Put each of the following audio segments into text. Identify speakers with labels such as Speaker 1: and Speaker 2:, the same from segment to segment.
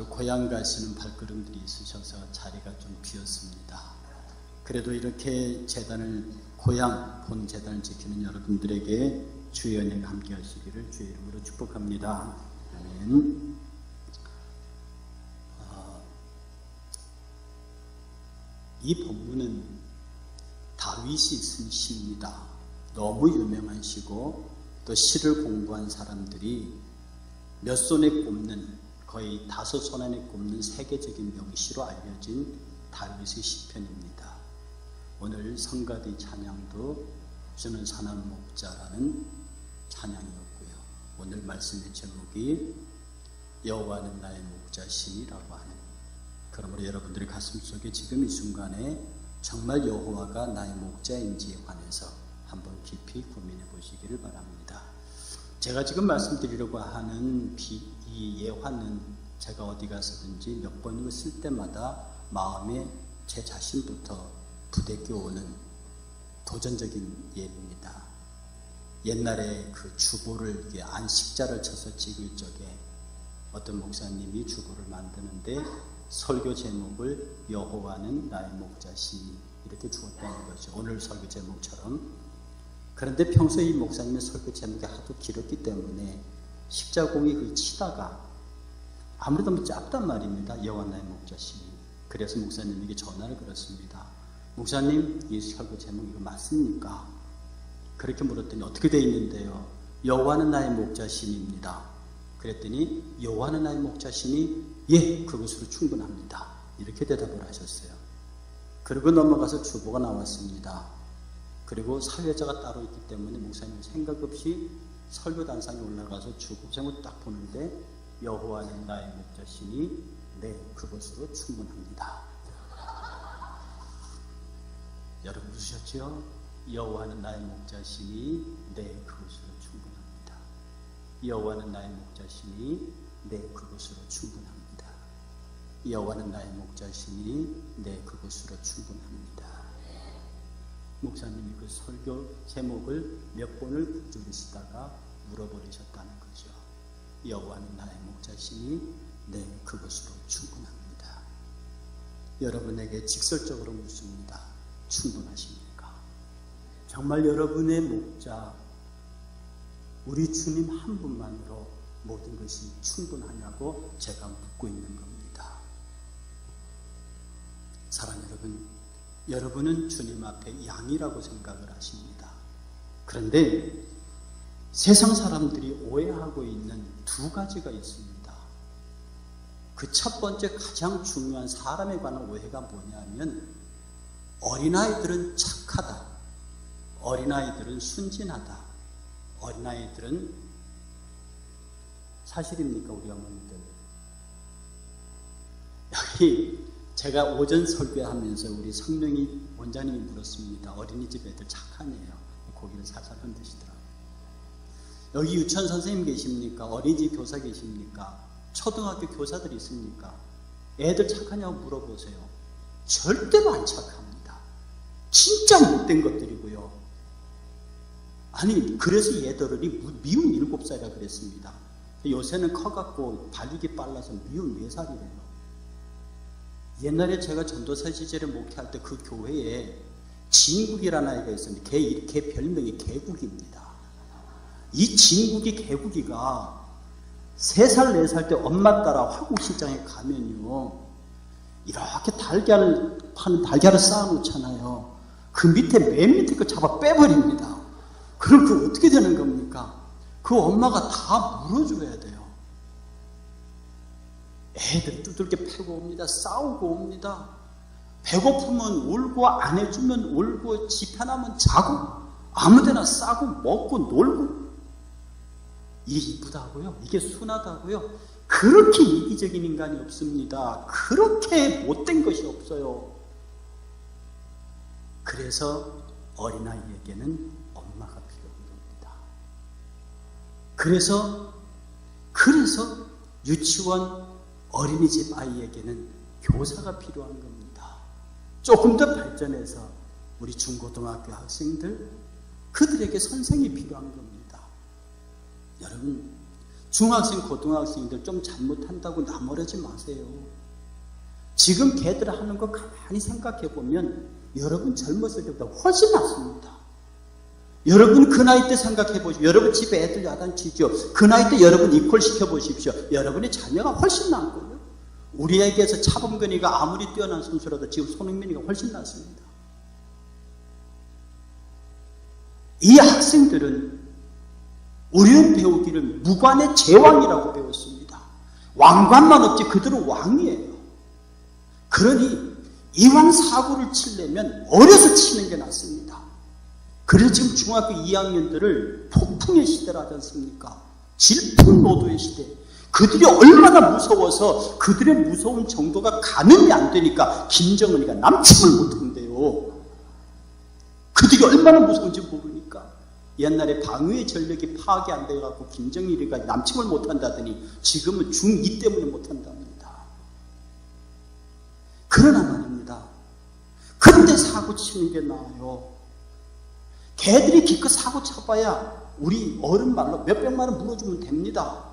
Speaker 1: 다들 고향 가시는 발걸음들이 있으셔서 자리가 좀 비었습니다. 그래도 이렇게 재단을 고향 본 재단을 지키는 여러분들에게 주의 은혜가 함께 하시기를 주의 이름으로 축복합니다. 아멘. 아, 이 본문은 다윗이 쓴 시입니다. 너무 유명한 시고 또 시를 공부한 사람들이 몇 손에 꼽는 거의 다섯 손 안에 꼽는 세계적인 명시로 알려진 다윗의 시편입니다. 오늘 성가대 찬양도 주는 사람 목자라는 찬양이었고요. 오늘 말씀의 제목이 여호와는 나의 목자시라고 하는 그러므로 여러분들의 가슴 속에 지금 이 순간에 정말 여호와가 나의 목자인지에 관해서 한번 깊이 고민해 보시기를 바랍니다. 제가 지금 말씀드리려고 하는 이 예화는 제가 어디 가서든지 몇 번이고 쓸 때마다 마음에 제 자신부터 부대껴 오는 도전적인 예입니다. 옛날에 그 주보를 안식자를 쳐서 찍을 적에 어떤 목사님이 주보를 만드는데 설교 제목을 여호와는 나의 목자시니 이렇게 주었다는 거죠. 오늘 설교 제목처럼. 그런데 평소에 이 목사님의 설교 제목이 하도 길었기 때문에 십자공이 그 치다가 아무래도 뭐 짧단 말입니다. 여호와 나의 목자시니. 그래서 목사님에게 전화를 걸었습니다. 목사님, 이 설교 제목 이거 맞습니까? 그렇게 물었더니 어떻게 돼 있는데요? 여호와는 나의 목자신입니다. 그랬더니 여호와는 나의 목자신이 예, 그것으로 충분합니다. 이렇게 대답을 하셨어요. 그리고 넘어가서 주보가 나왔습니다. 그리고 사회자가 따로 있기 때문에 목사님 생각 없이 설교 단상에 올라가서 주보 제목 딱 보는데 여호와는 나의 목자시니 네, 그것으로 충분합니다. 여러분 들으셨죠? 여호와는 나의 목자시니 네, 그것으로 충분합니다. 여호와는 나의 목자시니 네, 그것으로 충분합니다. 여호와는 나의 목자시니 네, 그것으로 충분합니다. 목사님이 그 설교 제목을 몇 번을 붙들으시다가 물어버리셨다는 거죠. 여호와는 나의 목자시니 네, 그것으로 충분합니다. 여러분에게 직설적으로 묻습니다. 충분하십니까? 정말 여러분의 목자, 우리 주님 한 분만으로 모든 것이 충분하냐고 제가 묻고 있는 겁니다. 사랑 여러분, 여러분은 주님 앞에 양이라고 생각을 하십니다. 그런데 세상 사람들이 오해하고 있는 두 가지가 있습니다. 그 첫 번째 가장 중요한 사람에 관한 오해가 뭐냐면 어린아이들은 착하다. 어린아이들은 순진하다. 어린아이들은 사실입니까, 우리 어머니들? 여기 제가 오전 설교하면서 우리 성명이 원장님이 물었습니다. 어린이집 애들 착하네요. 고기를 살살 흔드시더라고요. 여기 유치원 선생님 계십니까? 어린이집 교사 계십니까? 초등학교 교사들 있습니까? 애들 착하냐고 물어보세요. 절대로 안 착합니다. 진짜 못된 것들이고요. 아니, 그래서 얘들이 미운 일곱 살이라 그랬습니다. 요새는 커갖고 발육이 빨라서 미운 네 살이래요. 옛날에 제가 전도사 시절에 목회할 때 그 교회에 진국이라는 아이가 있었는데 걔, 걔 별명이 개국입니다. 이 진국이 개국이가 3살, 4살 때 엄마 따라 화국시장에 가면요. 이렇게 달걀을 파는 달걀을 쌓아놓잖아요. 그 밑에 맨 밑에 거 잡아 빼버립니다. 그럼 그 어떻게 되는 겁니까? 그 엄마가 다 물어줘야 돼요. 애들 두들겨 패고 옵니다. 싸우고 옵니다. 배고프면 울고 안 해주면 울고 지 편하면 자고 아무데나 싸고 먹고 놀고 이게 이쁘다고요? 이게 순하다고요? 그렇게 이기적인 인간이 없습니다. 그렇게 못된 것이 없어요. 그래서 어린아이에게는 엄마가 필요한 겁니다. 그래서, 그래서 유치원 어린이집 아이에게는 교사가 필요한 겁니다. 조금 더 발전해서 우리 중고등학교 학생들, 그들에게 선생이 필요한 겁니다. 여러분, 중학생, 고등학생들 좀 잘못한다고 나무라지 마세요. 지금 걔들 하는 거 가만히 생각해 보면 여러분 젊었을 때보다 훨씬 낫습니다. 여러분 그 나이 때 생각해 보십시오. 여러분 집에 애들 야단치죠. 그 나이 때 여러분 이퀄 시켜 보십시오. 여러분의 자녀가 훨씬 나은 거예요. 우리에게서 차범근이가 아무리 뛰어난 선수라도 지금 손흥민이가 훨씬 낫습니다. 이 학생들은 우리는 배우기를 무관의 제왕이라고 배웠습니다. 왕관만 없지 그들은 왕이에요. 그러니 이왕 사고를 치려면 어려서 치는 게 낫습니다. 그래서 지금 중학교 2학년들을 폭풍의 시대라 하지 않습니까? 질풍노도의 시대. 그들이 얼마나 무서워서 그들의 무서운 정도가 가늠이 안 되니까 김정은이가 남침을 못한대요. 그들이 얼마나 무서운지 모르니까. 옛날에 방위의 전력이 파악이 안 돼갖고 김정일이가 남침을 못한다더니 지금은 중2 때문에 못한답니다. 그러나 말입니다. 그때 사고 치는 게 나아요. 개들이 기껏 사고 쳐봐야 우리 어른 말로 몇백만 원 물어주면 됩니다.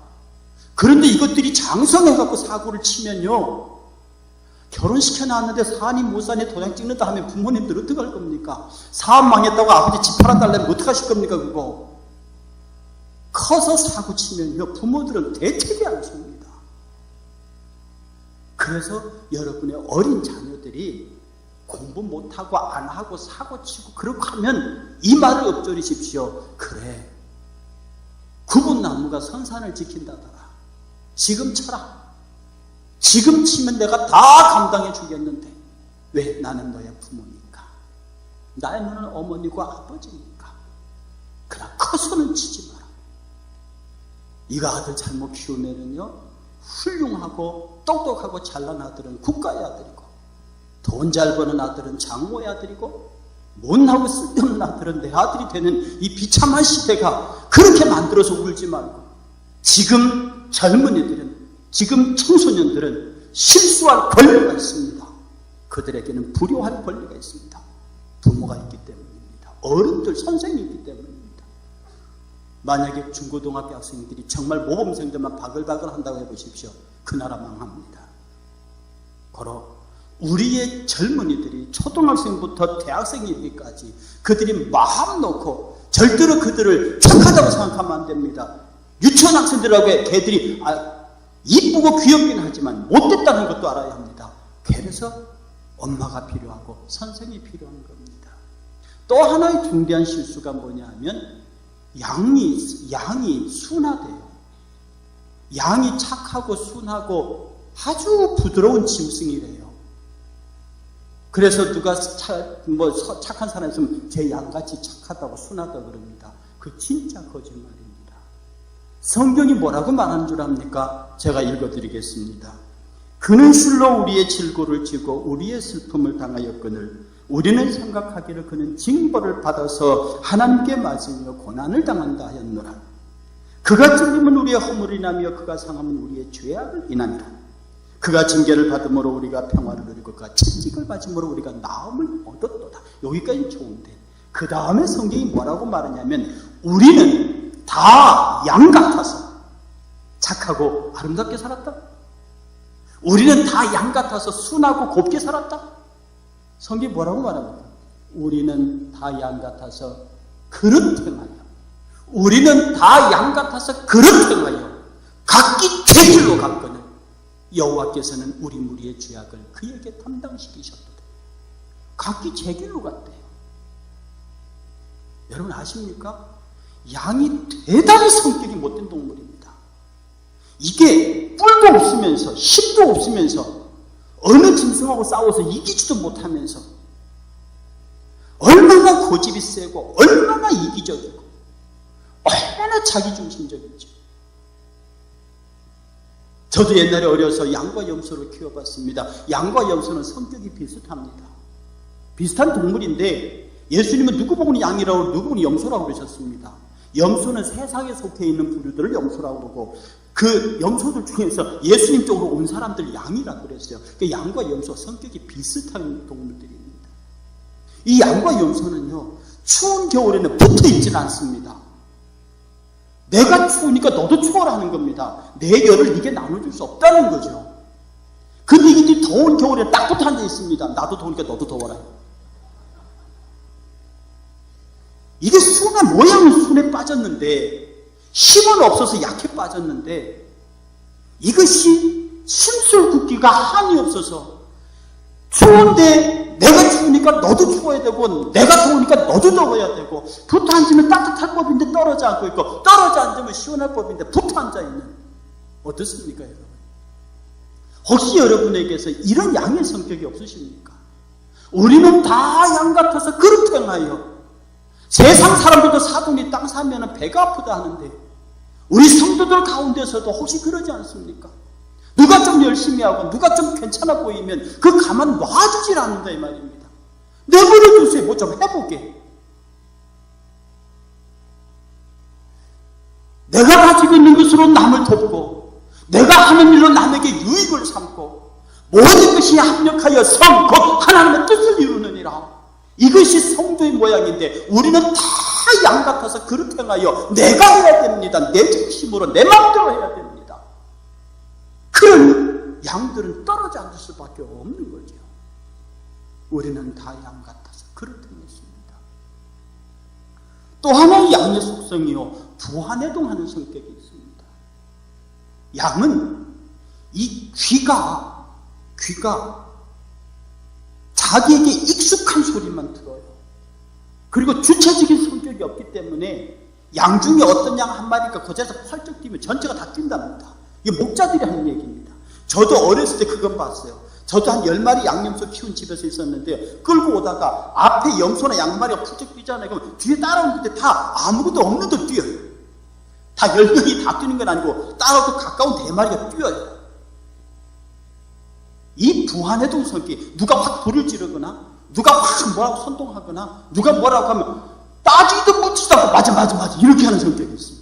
Speaker 1: 그런데 이것들이 장성해갖고 사고를 치면요. 결혼시켜 놨는데 사니 도장 찍는다 하면 부모님들 어떡할 겁니까? 사업 망했다고 아버지 집 팔아달라면 어떡하실 겁니까, 그거? 커서 사고 치면요. 부모들은 대책이 안 섭니다. 그래서 여러분의 어린 자녀들이 공부 못하고 안 하고 사고 치고 그렇게 하면 이 말을 엎조리십시오. 그래. 구분나무가 선산을 지킨다더라. 지금 쳐라. 지금 치면 내가 다 감당해 주겠는데 왜 나는 너의 부모니까. 나의 너는 어머니고 아버지니까. 그러나 커서는 치지 마라. 이거 아들 잘못 키우면은요 훌륭하고 똑똑하고 잘난 아들은 국가의 아들이고 돈 잘 버는 아들은 장모의 아들이고 못나고 쓸데없는 아들은 내 아들이 되는 이 비참한 시대가 그렇게 만들어서 울지 말고 지금 젊은이들은 지금 청소년들은 실수할 권리가 있습니다. 그들에게는 불효할 권리가 있습니다. 부모가 있기 때문입니다. 어른들, 선생님이 있기 때문입니다. 만약에 중고등학교 학생들이 정말 모범생들만 바글바글 한다고 해보십시오. 그 나라 망합니다. 걸어 우리의 젊은이들이 초등학생부터 대학생이기까지 그들이 마음 놓고 절대로 그들을 착하다고 생각하면 안 됩니다. 유치원 학생들하고 걔들이 아, 이쁘고 귀엽긴 하지만 못됐다는 것도 알아야 합니다. 그래서 엄마가 필요하고 선생이 필요한 겁니다. 또 하나의 중대한 실수가 뭐냐 하면 양이, 양이 순하대요. 양이 착하고 순하고 아주 부드러운 짐승이래요. 그래서 누가 차, 뭐 착한 사람 있으면 제 양같이 착하다고 순하다고 그럽니다. 그 진짜 거짓말입니다. 성경이 뭐라고 말하는 줄 압니까? 제가 읽어드리겠습니다. 그는 술로 우리의 질고를 지고 우리의 슬픔을 당하였거늘 우리는 생각하기를 그는 징벌을 받아서 하나님께 맞으며 고난을 당한다 하였노라. 그가 찔림은 우리의 허물이나며 그가 상함은 우리의 죄악을 인하니라. 그가 징계를 받음으로 우리가 평화를 누리고 그가 채찍을 맞음으로 우리가 나음을 얻었도다. 여기까지 좋은데 그 다음에 성경이 뭐라고 말하냐면 우리는 다 양 같아서 착하고 아름답게 살았다. 우리는 다 양 같아서 순하고 곱게 살았다. 성경이 뭐라고 말합니까? 우리는 다 양 같아서 그릇 행하여 우리는 다 양 같아서 그릇 행하여 각기 제 길로 갔거늘 여호와께서는 우리 무리의 죄악을 그에게 담당시키셨다. 각기 제 길로 갔대요. 여러분 아십니까? 양이 대단히 성격이 못된 동물입니다. 이게 뿔도 없으면서 힘도 없으면서 어느 짐승하고 싸워서 이기지도 못하면서 얼마나 고집이 세고 얼마나 이기적이고 얼마나 자기중심적인지 저도 옛날에 어려서 양과 염소를 키워봤습니다. 양과 염소는 성격이 비슷합니다. 비슷한 동물인데 예수님은 누구 보고 양이라고 누구 보고 염소라고 그러셨습니다. 염소는 세상에 속해 있는 부류들을 염소라고 그러고 그 염소들 중에서 예수님 쪽으로 온 사람들 양이라고 그랬어요. 그 양과 염소 성격이 비슷한 동물들입니다. 이 양과 염소는요 추운 겨울에는 붙어 있질 않습니다. 내가 추우니까 너도 추워라는 겁니다. 내 열을 네게 나눠줄 수 없다는 거죠. 근데 이게 더운 겨울에 딱 붙어 앉아 있습니다. 나도 더우니까 너도 더워라. 이게 순의 모양은 순에 빠졌는데 힘은 없어서 약해 빠졌는데 이것이 심술 붓기가 한이 없어서 추운데 내가 추우니까 너도 추워야 되고 내가 더우니까 너도 더워야 되고 붙어 앉으면 따뜻할 법인데 떨어져 앉고 있고 떨어져 앉으면 시원할 법인데 붙어 앉아 있는 어떻습니까 여러분? 혹시 여러분에게서 이런 양의 성격이 없으십니까? 우리는 다 양 같아서 그릇 행하여 세상 사람들도 사돈이 땅 사면 배가 아프다 하는데 우리 성도들 가운데서도 혹시 그러지 않습니까? 누가 좀 열심히 하고 누가 좀 괜찮아 보이면 그 가만 놔주질 않는다 이 말입니다. 내버려 두세요. 뭐 좀 해보게. 내가 가지고 있는 것으로 남을 돕고 내가 하는 일로 남에게 유익을 삼고 모든 것이 합력하여 성, 곧 하나님의 뜻을 이루느니라. 이것이 성도의 모양인데 우리는 다 양 같아서 그렇게 행하여 내가 해야 됩니다. 내 중심으로 내 마음대로 해야 됩니다. 그런 양들은 떨어져 앉을 수밖에 없는 거죠. 우리는 다 양 같아서 그렇게 했습니다. 또 하나의 양의 속성이요. 부한해동하는 성격이 있습니다. 양은 이 귀가 귀가 자기에게 익숙한 소리만 들어요. 그리고 주체적인 성격이 없기 때문에 양 중에 어떤 양 한 마리가 그 자리에서 펄쩍 뛰면 전체가 다 뛴답니다. 이게 목자들이 하는 얘기입니다. 저도 어렸을 때 그건 봤어요. 저도 한 열마리 양념소 키운 집에서 있었는데 끌고 오다가 앞에 염소나 양마리가 펄쩍 뛰잖아요. 그럼 뒤에 따라오는데 다 아무것도 없는 데 뛰어요. 다 열 명이 다 뛰는 건 아니고 따라오고 가까운 대마리가 뛰어요. 이 부한해동 성격이 누가 확 불을 지르거나 누가 확 뭐라고 선동하거나 누가 뭐라고 하면 따지도 묻지도 않고 맞아 맞아 맞아 이렇게 하는 성격이 있습니다.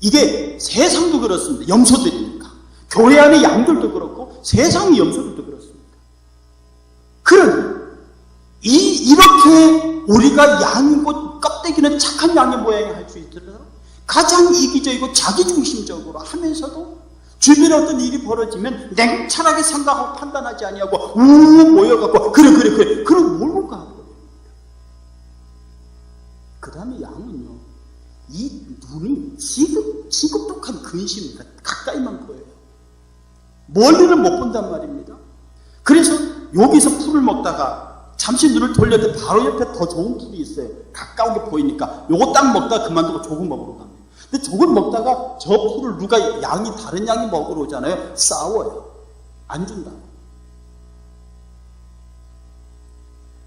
Speaker 1: 이게 세상도 그렇습니다. 염소들이니까. 교회 안의 양들도 그렇고 세상의 염소들도 그렇습니다. 그러니 이 이렇게 우리가 양이고 껍데기는 착한 양의 모양이 할 수 있도록 가장 이기적이고 자기중심적으로 하면서도 주변에 어떤 일이 벌어지면 냉철하게 생각하고 판단하지 아니하고 우 모여갖고 그래 그래 그래 그럼 몰고 그 다음에 양은요 이 눈이 지급, 지급독한 근심입니다 가까이만 보여요 멀리는 못 본단 말입니다 그래서 여기서 풀을 먹다가 잠시 눈을 돌렸는데 바로 옆에 더 좋은 풀이 있어요 가까우게 보이니까 요거 딱 먹다가 그만두고 조금 먹으러 갑니다 근데 저걸 먹다가 저 풀을 누가 양이 다른 양이 먹으러 오잖아요. 싸워요. 안 준다.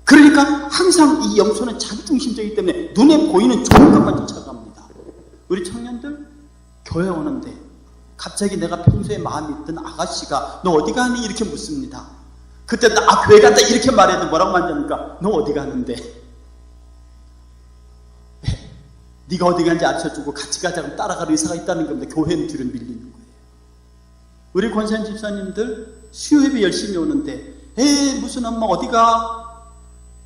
Speaker 1: 그러니까 항상 이 염소는 자기중심적이기 때문에 눈에 보이는 좋은 것만 쫓아갑니다. 우리 청년들 교회 오는데 갑자기 내가 평소에 마음이 있던 아가씨가 너 어디 가니? 이렇게 묻습니다. 그때 나 아, 교회 간다 이렇게 말해도 뭐라고 만지니까 너 어디 가는데? 네가 어디 간지 알려주고 같이 가자 고 따라갈 의사가 있다는 겁니다. 교회는 뒤로 밀리는 거예요. 우리 권사님 집사님들 수요예배 열심히 오는데 에 무슨 엄마 어디가?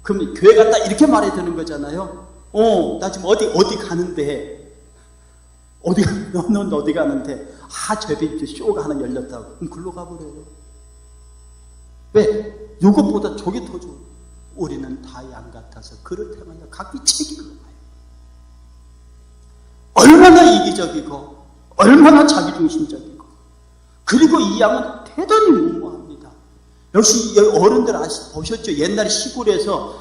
Speaker 1: 그럼 교회 갔다 이렇게 말해야 되는 거잖아요. 어, 나 지금 어디 어디 가는데 어디 너는 어디 가는데 아 저배 쇼가 하나 열렸다고 그럼 글로 가버려요. 왜? 이것보다 저게 더 좋아. 우리는 다 양 같아서 그렇다면 각기 책임을 얼마나 이기적이고 얼마나 자기중심적이고 그리고 이 양은 대단히 무모합니다. 역시 어른들 아시 보셨죠? 옛날 시골에서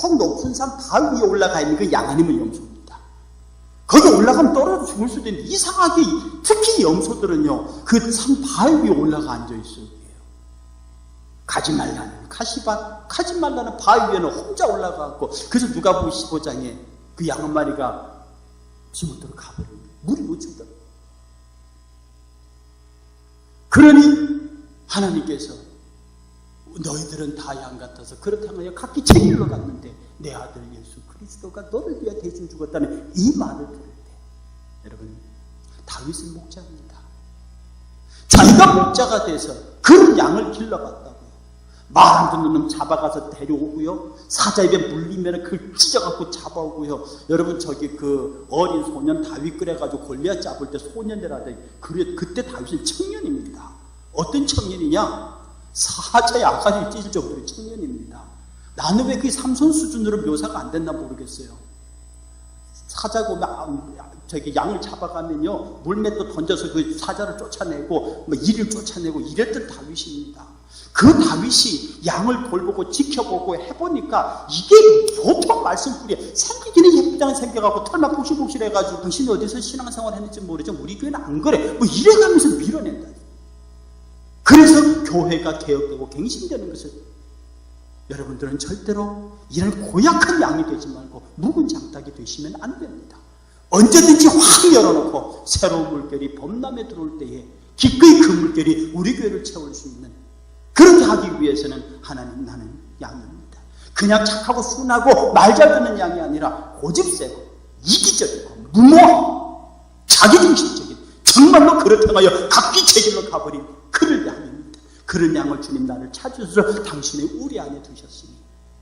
Speaker 1: 콩 높은 산 바위 위에 올라가 있는 그 양 아니면 염소입니다. 거기 올라가면 떨어져 죽을 수도 있는데 이상하게 특히 염소들은요 그산 바위 위에 올라가 앉아 있어요. 가지 말라는 가시밭 가지 말라는 바위 위에는 혼자 올라가고 그래서 누가 보면 15장에 그 양 한 마리가 지못대로 가버립니다. 물이 놓친다. 그러니 하나님께서 너희들은 다 양 같아서 그렇다면 각기 책임을 갔는데 내 아들 예수 그리스도가 너를 위해 대신 죽었다는 이 말을 들을 때 여러분 다윗은 목자입니다. 자기가 목자가 돼서 그런 양을 길러갔다고요. 말 안 듣는 놈 잡아가서 데려오고요. 사자 입에 물리면 그걸 찢어갖고 잡아오고요. 여러분 저기 그 어린 소년 다윗 그래가지고 골리앗 잡을 때 소년들한테 그래 그때 다윗은 청년입니다. 어떤 청년이냐? 사자의 아가리 찢을 정도의 청년입니다. 나는 왜 그게 삼손 수준으로 묘사가 안 됐나 모르겠어요. 사자가 오면 아, 양을 잡아가면요 물맷도 던져서 그 사자를 쫓아내고 뭐 이를 쫓아내고 이랬던 다윗입니다. 그 다윗이 양을 돌보고 지켜보고 해보니까 이게 보통 말씀풀이 생기기는 예쁘장한 생겨갖고 털만 폭실폭실 해가지고 당신이 어디서 신앙생활 했는지 모르지만 우리 교회는 안 그래 뭐 이래가면서 밀어낸다. 그래서 교회가 개혁되고 갱신되는 것을 여러분들은 절대로 이런 고약한 양이 되지 말고 묵은 장닭이 되시면 안 됩니다. 언제든지 확 열어놓고 새로운 물결이 범람에 들어올 때에 기꺼이 그 물결이 우리 교회를 채울 수 있는 그렇게 하기 위해서는 하나님 나는 양입니다. 그냥 착하고 순하고 말 잘 듣는 양이 아니라 고집세고 이기적이고 무모하고 자기중심적인 정말로 그렇다고 하여 각기 제 길로 가버린 그를 양입니다. 그런 양을 주님 나를 찾으셔서 당신의 우리 안에 두셨으니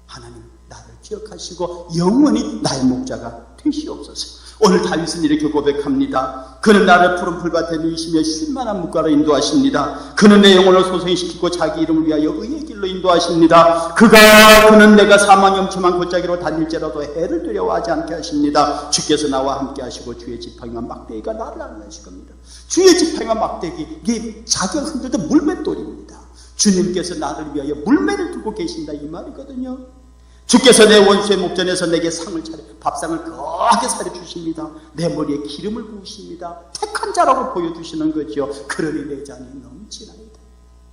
Speaker 1: 하나님 나를 기억하시고 영원히 나의 목자가 되시옵소서. 오늘 다윗은 이렇게 고백합니다. 그는 나를 푸른 풀밭에 누이시며 쉴만한 물가로 인도하십니다. 그는 내 영혼을 소생시키고 자기 이름을 위하여 의의 길로 인도하십니다. 그가 그는 내가 사망 염침한 골짜기로 다닐지라도 해를 두려워하지 않게 하십니다. 주께서 나와 함께 하시고 주의 지팡이와 막대기가 나를 안내하실 겁니다. 주의 지팡이와 막대기 이게 자기가 흔들던 물맷돌입니다. 주님께서 나를 위하여 물매를 두고 계신다 이 말이거든요. 주께서 내 원수의 목전에서 내게 상을 차려 밥상을 거하게 차려 주십니다. 내 머리에 기름을 부으십니다. 택한 자라고 보여주시는 거죠. 그러니 내 잔이 넘치나이다.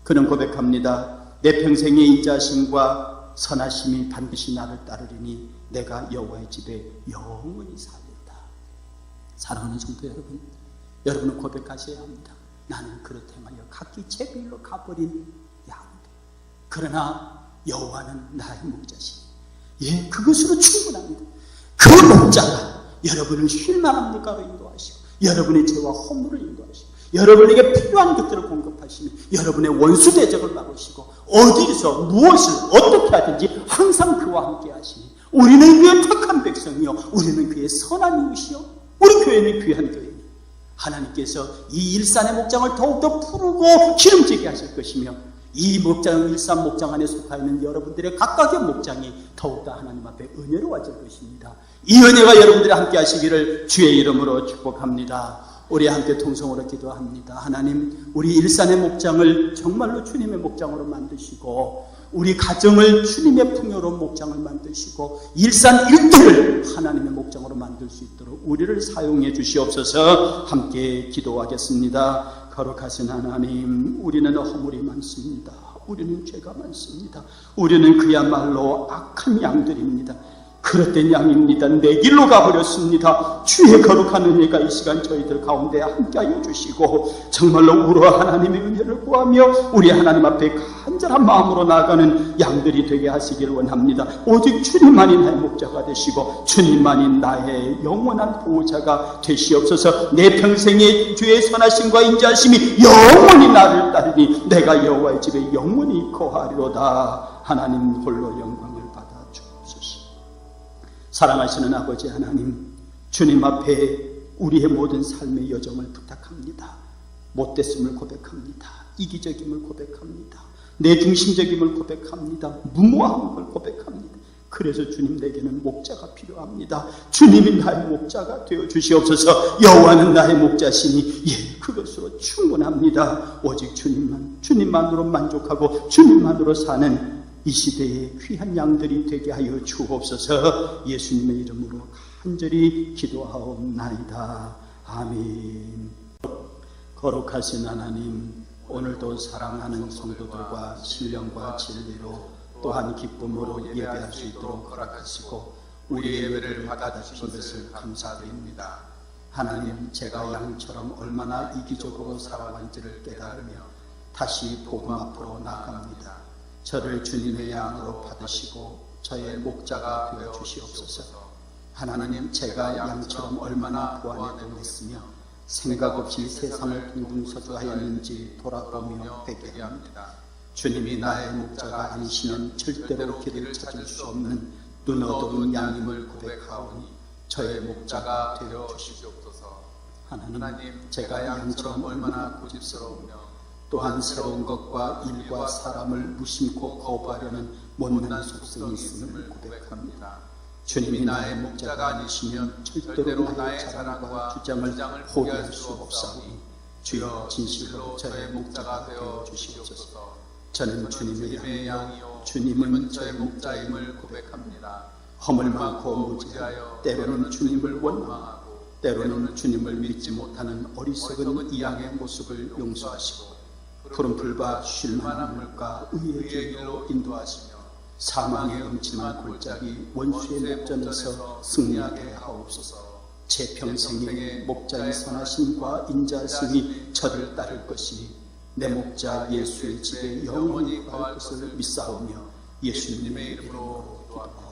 Speaker 1: 그는 고백합니다. 내 평생의 인자심과 선하심이 반드시 나를 따르리니 내가 여호와의 집에 영원히 살리다. 사랑하는 성도 여러분, 여러분은 고백하셔야 합니다. 나는 그렇다하여 각기 제 길로 가버린. 그러나 여호와는 나의 목자시니 예, 그것으로 충분합니다. 그 목자가 여러분을 쉴만한 물가로 인도하시고 여러분의 죄와 허물을 인도하시고 여러분에게 필요한 것들을 공급하시며 여러분의 원수 대적을 막으시고 어디서 무엇을 어떻게 하든지 항상 그와 함께 하시니 우리는 그의 택한 백성이요 우리는 그의 선한 이웃이요 우리 교회는 귀한 교회니 하나님께서 이 일산의 목장을 더욱더 푸르고 기름지게 하실 것이며 이 목장, 일산 목장 안에 속하 있는 여러분들의 각각의 목장이 더욱더 하나님 앞에 은혜로워질 것입니다. 이 은혜가 여러분들이 함께 하시기를 주의 이름으로 축복합니다. 우리 함께 통성으로 기도합니다. 하나님, 우리 일산의 목장을 정말로 주님의 목장으로 만드시고, 우리 가정을 주님의 풍요로운 목장을 만드시고, 일산 일대를 하나님의 목장으로 만들 수 있도록 우리를 사용해 주시옵소서 함께 기도하겠습니다. 거룩하신 하나님, 우리는 허물이 많습니다. 우리는 죄가 많습니다. 우리는 그야말로 악한 양들입니다. 그릇된 양입니다. 내 길로 가버렸습니다. 주의 거룩한 은혜가 이 시간 저희들 가운데 함께하여 주시고 정말로 우러 하나님의 은혜를 구하며 우리 하나님 앞에 간절한 마음으로 나가는 양들이 되게 하시길 원합니다. 오직 주님만이 나의 목자가 되시고 주님만이 나의 영원한 보호자가 되시옵소서 내 평생의 주의 선하심과 인자하심이 영원히 나를 따르니 내가 여호와의 집에 영원히 거하리로다 하나님 홀로 영광 사랑하시는 아버지 하나님, 주님 앞에 우리의 모든 삶의 여정을 부탁합니다. 못됐음을 고백합니다. 이기적임을 고백합니다. 내 중심적임을 고백합니다. 무모한 걸 고백합니다. 그래서 주님 내게는 목자가 필요합니다. 주님이 나의 목자가 되어 주시옵소서. 여호와는 나의 목자시니 예 그것으로 충분합니다. 오직 주님만 주님만으로 만족하고 주님만으로 사는 이 시대에 귀한 양들이 되게 하여 주옵소서 예수님의 이름으로 간절히 기도하옵나이다. 아멘. 거룩하신 하나님, 오늘도 사랑하는 성도들과 신령과 진리로 또한 기쁨으로 예배할 수 있도록 허락하시고 우리 예배를 받아주신 것을 감사드립니다. 하나님, 제가 양처럼 얼마나 이기적으로 살아간지를 깨달으며 다시 복음 앞으로 나갑니다. 저를 주님의 양으로 받으시고 저의 목자가 되어 주시옵소서. 하나님, 제가 양처럼 얼마나 부안해 보냈으며 생각 없이 세상을 둥둥 서주하였는지 돌아보며 회개합니다. 주님이 나의 목자가 아니시면 절대로 길을 찾을 수 없는 눈 어두운 양님을 고백하오니 저의 목자가 되어 주시옵소서. 하나님, 제가 양처럼 얼마나
Speaker 2: 고집스러우며
Speaker 1: 또한 새로운 것과 일과 사람을 무심코 거부하려는 못난 속성이 있음을 고백합니다. 주님이 나의 목자가 아니시면 절대로 나의 사랑과 주장을 포기할 수 없사오니 주여 진실로 저의 목자가 되어 주시옵소서. 저는
Speaker 2: 주님의 양이요
Speaker 1: 주님은
Speaker 2: 저의 목자임을 고백합니다.
Speaker 1: 허물 많고 무지하여 때로는 주님을
Speaker 2: 원망하고
Speaker 1: 때로는 주님을 믿지 못하는 어리석은 이 양의 모습을 용서하시고 푸른 풀과 쉴만한 물과 의의 길로 인도하시며 사망의 음침한 골짜기 원수의 목전에서 승리하게 하옵소서 제 평생의 목자의 선하심과 인자심이 저를 따를 것이니 내 목자 예수의 집에 영원히 거할 것을 믿사오며 예수님의 이름으로 기도합니다.